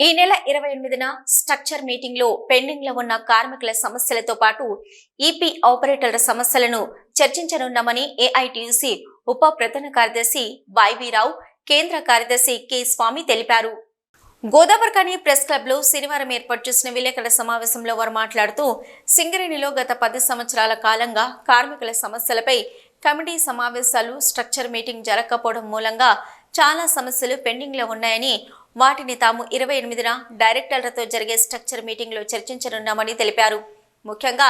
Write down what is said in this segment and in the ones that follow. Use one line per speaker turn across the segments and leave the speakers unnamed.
ఈ నెల ఇరవై ఎనిమిదిన స్ట్రక్చర్ మీటింగ్లో పెండింగ్లో ఉన్న కార్మికుల సమస్యలతో పాటు ఈపీ ఆపరేటర్ల సమస్యలను చర్చించనున్నామని ఏఐటీయూసీ ఉప ప్రధాన కార్యదర్శి రావు కేంద్ర కార్యదర్శి కె స్వామి తెలిపారు. గోదావరికని ప్రెస్ క్లబ్లో శనివారం ఏర్పాటు చేసిన విలేకరుల సమావేశంలో వారు మాట్లాడుతూ సింగరేణిలో గత పది సంవత్సరాల కాలంగా కార్మికుల సమస్యలపై కమిటీ సమావేశాలు స్ట్రక్చర్ మీటింగ్ జరగకపోవడం మూలంగా చాలా సమస్యలు పెండింగ్లో ఉన్నాయని వాటిని తాము ఇరవై ఎనిమిదిన డైరెక్టర్లతో జరిగే స్ట్రక్చర్ మీటింగ్లో చర్చించనున్నామని తెలిపారు. ముఖ్యంగా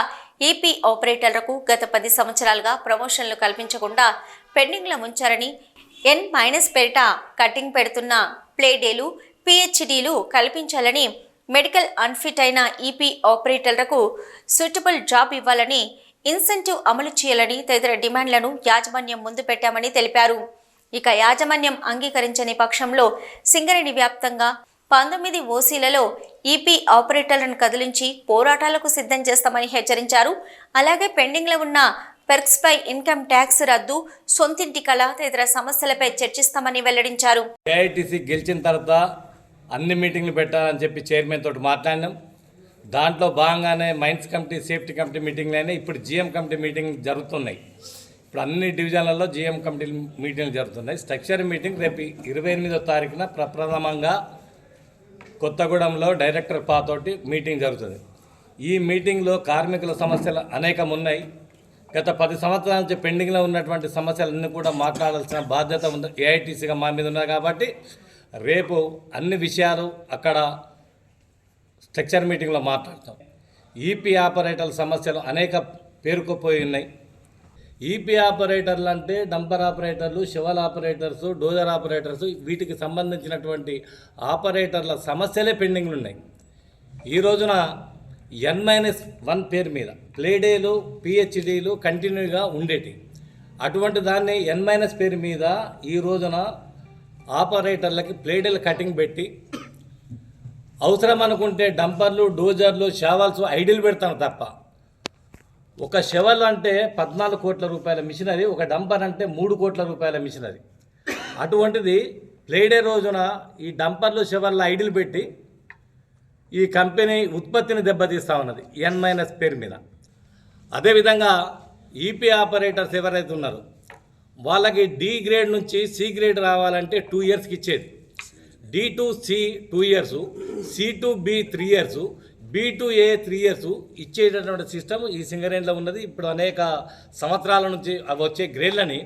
ఈపీ ఆపరేటర్లకు గత పది సంవత్సరాలుగా ప్రమోషన్లు కల్పించకుండా పెండింగ్లో ఉంచారని ఎన్ మైనస్ పేరిట కటింగ్ పెడుతున్న ప్లేడేలు పిహెచ్డీలు కల్పించాలని మెడికల్ అన్ఫిట్ అయిన ఈపీ ఆపరేటర్లకు సూటబుల్ జాబ్ ఇవ్వాలని ఇన్సెంటివ్ అమలు చేయాలని తదితర డిమాండ్లను యాజమాన్యం ముందు పెట్టామని తెలిపారు. ఇక యాజమాన్యం అంగీకరించని పక్షంలో సింగరేణి వ్యాప్తంగా పంతొమ్మిది ఓసీలలో ఈపీ ఆపరేటర్లను కదిలించి పోరాటాలకు సిద్ధం చేస్తామని హెచ్చరించారు. అలాగే పెండింగ్లో ఉన్న పెర్క్స్పై ఇన్కమ్ ట్యాక్స్ రద్దు సొంతింటి కళ తదితర సమస్యలపై చర్చిస్తామని వెల్లడించారు.
ఏఐటీసీ గెలిచిన తర్వాత అన్ని మీటింగ్లు పెట్టాలని చెప్పి చైర్మన్ తోటి మాట్లాడినాం. దాంట్లో భాగంగానే మైన్స్ కమిటీ సేఫ్టీ కమిటీ మీటింగ్లు ఇప్పుడు జిఎం కమిటీ మీటింగ్ జరుగుతున్నాయి. ఇప్పుడు అన్ని డివిజన్లలో జిఎం కమిటీ మీటింగ్లు జరుగుతున్నాయి. స్ట్రక్చర్ మీటింగ్ రేపు ఇరవై ఎనిమిదో తారీఖున ప్రప్రథమంగా కొత్తగూడెంలో డైరెక్టర్ పాతోటి మీటింగ్ జరుగుతుంది. ఈ మీటింగ్లో కార్మికుల సమస్యలు అనేకం ఉన్నాయి గత పది సంవత్సరాల నుంచి పెండింగ్లో ఉన్నటువంటి సమస్యలన్నీ కూడా మాట్లాడాల్సిన బాధ్యత ఉంది. ఏఐటీసీగా మా మీద ఉన్నది కాబట్టి రేపు అన్ని విషయాలు అక్కడ స్ట్రక్చర్ మీటింగ్లో మాట్లాడతాం. ఈపీ ఆపరేటర్ల సమస్యలు అనేక పేరుకుపోయి ఉన్నాయి. ఈపీ ఆపరేటర్లు అంటే డంపర్ ఆపరేటర్లు షివల్ ఆపరేటర్స్ డోజర్ ఆపరేటర్స్ వీటికి సంబంధించినటువంటి ఆపరేటర్ల సమస్యలే పెండింగ్లు ఉన్నాయి ఈ రోజున ఎన్ మైనస్ వన్ పేరు మీద ప్లేడేలు పిహెచ్డీలు కంటిన్యూగా ఉండేటి. అటువంటి దాన్ని ఎన్ మైనస్ పేరు మీద ఈ రోజున ఆపరేటర్లకి ప్లేడేలు కటింగ్ పెట్టి అవసరం అనుకుంటే డంపర్లు డోజర్లు షావల్స్ ఐడిల్ పెడతాను తప్ప. ఒక షెవల్ అంటే పద్నాలుగు కోట్ల రూపాయల మిషనరీ ఒక డంపర్ అంటే మూడు కోట్ల రూపాయల మిషనరీ అటువంటిది ప్లేడే రోజున ఈ డంపర్లు షెవర్లు ఐడిల్ పెట్టి ఈ కంపెనీ ఉత్పత్తిని దెబ్బతీస్తూ ఉన్నది ఎన్ మైనస్ పేరు మీద. అదేవిధంగా ఈపీ ఆపరేటర్స్ ఎవరైతే ఉన్నారో వాళ్ళకి డి గ్రేడ్ నుంచి సి గ్రేడ్ రావాలంటే టూ ఇయర్స్కి ఇచ్చేది. D to C two years C to B three years B to A three years ఇచ్చేటటువంటి సిస్టమ్ ఈ సింగరేణిలో ఉన్నది. ఇప్పుడు అనేక సంవత్సరాల నుంచి అవి వచ్చే గ్రేడ్లని.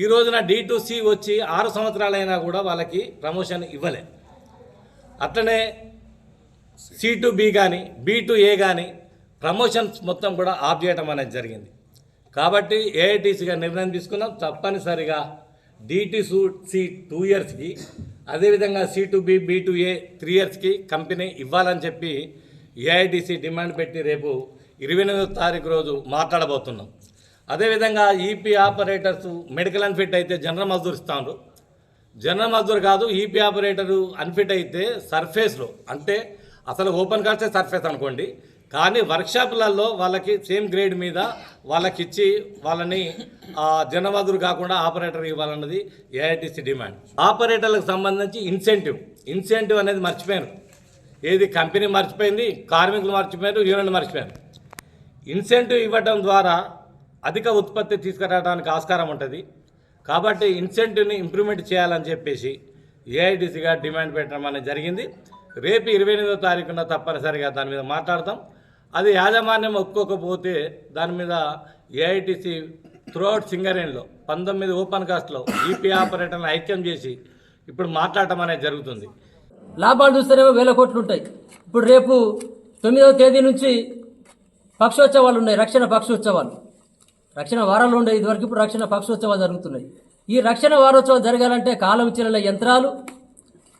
ఈ రోజున డి టు సి వచ్చి ఆరు సంవత్సరాలైనా కూడా వాళ్ళకి ప్రమోషన్ ఇవ్వలే. అట్లనే సి టు బి కానీ బి టు ఏ కానీ ప్రమోషన్స్ మొత్తం కూడా ఆఫ్ చేయడం అనేది జరిగింది. కాబట్టి ఏఐటీసీగా నిర్ణయం తీసుకున్నాం. తప్పనిసరిగా డిటి సు సి టూ ఇయర్స్కి అదేవిధంగా C to B B to A three ఇయర్స్కి కంపెనీ ఇవ్వాలని చెప్పి ఏఐటీసీ డిమాండ్ పెట్టి రేపు ఇరవై ఎనిమిదో తారీఖు రోజు మాట్లాడబోతున్నాం. అదేవిధంగా ఈపీ ఆపరేటర్స్ మెడికల్ అన్ఫిట్ అయితే జనరల్ మజ్దూర్ ఇస్తాను జనరల్ మజ్దూర్ కాదు ఈపీ ఆపరేటరు అన్ఫిట్ అయితే సర్ఫేస్లో అంటే అసలు ఓపెన్ కాస్టే సర్ఫేస్ అనుకోండి. కానీ వర్క్షాప్లలో వాళ్ళకి సేమ్ గ్రేడ్ మీద వాళ్ళకి ఇచ్చి వాళ్ళని జనవాదులు కాకుండా ఆపరేటర్ ఇవ్వాలన్నది ఏఐటీసీ డిమాండ్. ఆపరేటర్లకు సంబంధించి ఇన్సెంటివ్ ఇన్సెంటివ్ అనేది మర్చిపోయాను. ఏది కంపెనీ మర్చిపోయింది కార్మికులు మర్చిపోయారు యూనియన్ మర్చిపోయారు. ఇన్సెంటివ్ ఇవ్వడం ద్వారా అధిక ఉత్పత్తి తీసుకురావడానికి ఆస్కారం ఉంటుంది. కాబట్టి ఇన్సెంటివ్ని ఇంప్రూవ్మెంట్ చేయాలని చెప్పేసి ఏఐటీసీగా డిమాండ్ పెట్టడం అనేది జరిగింది. రేపు ఇరవై ఎనిమిదో తారీఖున తప్పనిసరిగా దాని మీద మాట్లాడతాం. అది యాజమాన్యం ఒప్పుకోకపోతే దాని మీద ఏఐటీసీ త్రూఅవుట్ సింగరేణిలో పంతొమ్మిది ఓపెన్ కాస్ట్లో ఈపీ ఆపరేటర్లను ఐక్యం చేసి ఇప్పుడు మాట్లాడటం అనేది జరుగుతుంది.
లాభాలు చూస్తేనేమో వేల కోట్లు ఉంటాయి. ఇప్పుడు రేపు తొమ్మిదవ తేదీ నుంచి పక్షోత్సవాలు ఉన్నాయి రక్షణ పక్షోత్సవాలు. రక్షణ వారాలు ఉండే ఇదివరకు ఇప్పుడు రక్షణ పక్షోత్సవాలు జరుగుతున్నాయి. ఈ రక్షణ వారోత్సవం జరగాలంటే కాలం చెల్లెల యంత్రాలు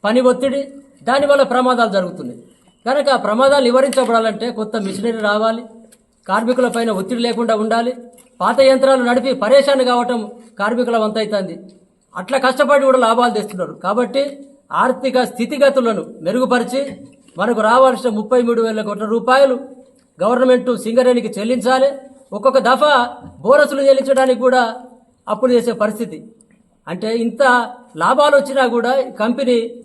పని ఒత్తిడి దానివల్ల ప్రమాదాలు జరుగుతున్నాయి. కనుక ఆ ప్రమాదాలు నివారించబడాలంటే కొత్త మిషనరీ రావాలి కార్మికుల పైన ఒత్తిడి లేకుండా ఉండాలి పాత యంత్రాలు నడిపి పరేషాన్ కావటం కార్మికుల వంతైతుంది. అట్లా కష్టపడి కూడా లాభాలు తెస్తున్నారు. కాబట్టి ఆర్థిక స్థితిగతులను మెరుగుపరిచి మనకు రావాల్సిన ముప్పై మూడు వేల కోట్ల రూపాయలు గవర్నమెంట్ సింగరేణికి చెల్లించాలి. ఒక్కొక్క దఫా బోనసులు చెల్లించడానికి కూడా అప్పులు చేసే పరిస్థితి. అంటే ఇంత లాభాలు వచ్చినా కూడా ఈ కంపెనీ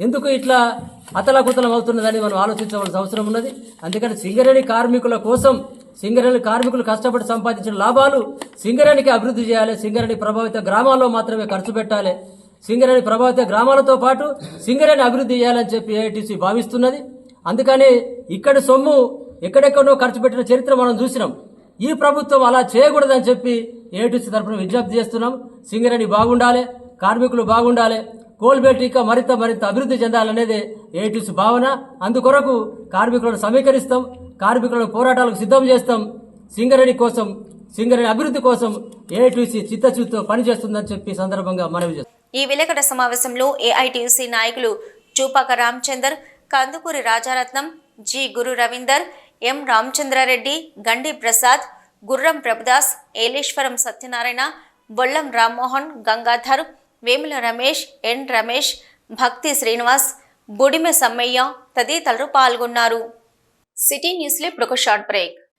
ఎందుకు ఇట్లా అతలాకుతలం అవుతున్నదని మనం ఆలోచించవలసిన అవసరం ఉన్నది. అందుకని సింగరేణి కార్మికుల కోసం సింగరేణి కార్మికులు కష్టపడి సంపాదించిన లాభాలు సింగరేణికి అభివృద్ధి చేయాలి. సింగరేణి ప్రభావిత గ్రామాల్లో మాత్రమే ఖర్చు పెట్టాలి. సింగరేణి ప్రభావిత గ్రామాలతో పాటు సింగరేణి అభివృద్ధి చేయాలని చెప్పి ఏఐటీసీ భావిస్తున్నది. అందుకని ఇక్కడ సొమ్ము ఎక్కడెక్కడో ఖర్చు పెట్టిన చరిత్ర మనం చూసినాం. ఈ ప్రభుత్వం అలా చేయకూడదని చెప్పి ఏఐటీసీ తరఫున విజ్ఞప్తి చేస్తున్నాం. సింగరేణి బాగుండాలి కార్మికులు బాగుండాలి కోల్బెల్ట్ ఇంకా మరింత మరింత అభివృద్ధి చెందాలనేది ఏఐటీసీ భావన. అందుకొరకు కార్మికులను సమీకరిస్తాం కార్మికులను పోరాటాలకు సిద్ధం చేస్తాం. సింగరేణి కోసం సింగరేణి అభివృద్ధి కోసం ఏఐటీసీ చిత్తశుద్ధితో పనిచేస్తుందని చెప్పి సందర్భంగా మనవి చేస్తాం
ఈ విలేకరుల సమావేశంలో ఏఐటియుసి నాయకులు చూపాక రామచందర్ కందుకూరి రాజారత్నం జి గురు రవీందర్ ఎం రామచంద్రారెడ్డి గండి ప్రసాద్ గుర్రం ప్రభుదాస్ ఏలేశ్వరం సత్యనారాయణ బొల్లం రామ్మోహన్ గంగాధర్ వేముల రమేష్ ఎన్ రమేష్ భక్తి శ్రీనివాస్ బుడిమె సమ్మయ్య తదితరులు పాల్గొన్నారు. సిటీ న్యూస్లో ఇప్పుడు ఒక షార్ట్ బ్రేక్.